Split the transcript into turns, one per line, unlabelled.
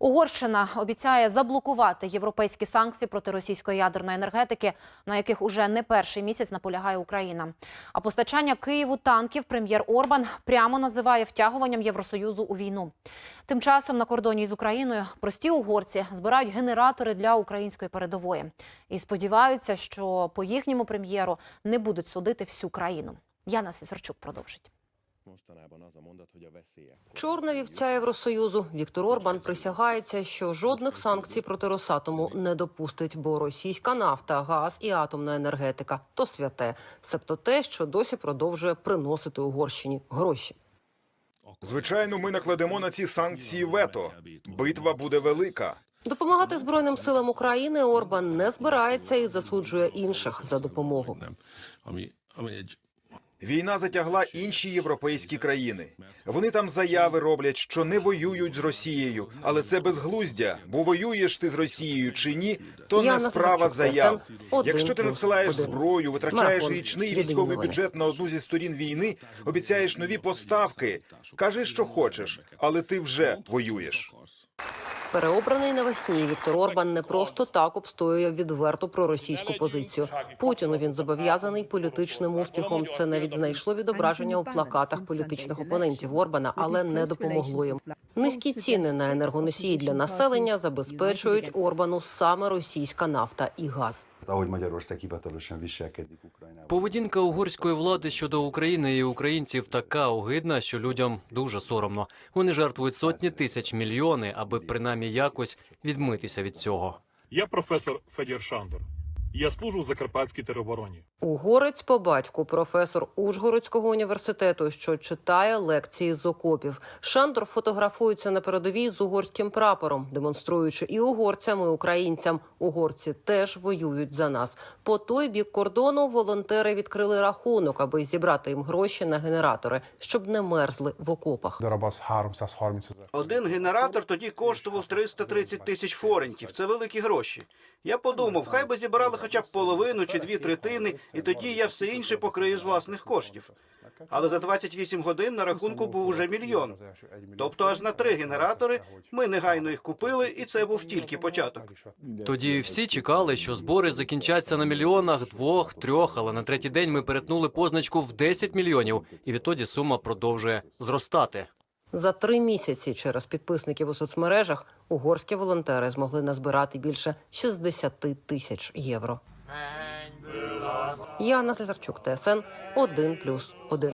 Угорщина обіцяє заблокувати європейські санкції проти російської ядерної енергетики, на яких уже не перший місяць наполягає Україна. А постачання Києву танків прем'єр Орбан прямо називає втягуванням Євросоюзу у війну. Тим часом на кордоні з Україною прості угорці збирають генератори для української передової і сподіваються, що по їхньому прем'єру не будуть судити всю країну. Яна Сисарчук продовжить.
Mostanában az a mondat, hogy a veszélyek.
Чорна вівця Євросоюзу Віктор Орбан присягається, що жодних санкцій проти Росатому не допустить, бо російська нафта, газ і атомна енергетика то святе, себто те, що досі продовжує приносити Угорщині гроші.
Звичайно, ми накладемо на ці санкції вето. Битва буде велика.
Допомагати збройним силам України Орбан не збирається і засуджує інших за допомогу.
Війна затягла інші європейські країни. Вони там заяви роблять, що не воюють з Росією, але це безглуздя. Бо воюєш ти з Росією чи ні, то не справа заяв. Якщо ти надсилаєш зброю, витрачаєш річний військовий бюджет на одну зі сторін війни, обіцяєш нові поставки. Кажи, що хочеш, але ти вже воюєш.
Переобраний навесні Віктор Орбан не просто так обстоює відверту проросійську позицію. Путіну він зобов'язаний політичним успіхом. Це навіть знайшло відображення у плакатах політичних опонентів Орбана, але не допомогло їм. Низькі ціни на енергоносії для населення забезпечують Орбану саме російська нафта і газ.
Ahogy Magyarország hivatalosan viselkedik Ukrajnában.
Поведінка угорської влади щодо України і українців така огидна, що людям дуже соромно. Вони жертвують сотні тисяч мільйони, аби принаймні якось відмитися від цього.
Я професор Федір Шандор. Я служу в Закарпатській теробороні.
Угорець по батьку, професор Ужгородського університету, що читає лекції з окопів. Шандор фотографується на передовій з угорським прапором, демонструючи і угорцям, і українцям. Угорці теж воюють за нас. По той бік кордону волонтери відкрили рахунок, аби зібрати їм гроші на генератори, щоб не мерзли в окопах.
darab az 330 ezer.
Один генератор тоді коштував 330 тисяч форентів. Це великі гроші. Я подумав, хай би зібрали хоча б половину чи дві третини, і тоді я все інше покрию з власних коштів. Але за 28 годин на рахунку був уже мільйон. Тобто аж на три генератори ми негайно їх купили, і це був тільки початок.
Тоді всі чекали, що збори закінчаться на мільйонах, двох, трьох, але на третій день ми перетнули позначку в 10 мільйонів, і відтоді сума продовжує зростати.
За три місяці через підписників у соцмережах угорські волонтери змогли назбирати більше 60 тисяч євро. Яна Слізарчук, ТСН 1+,1.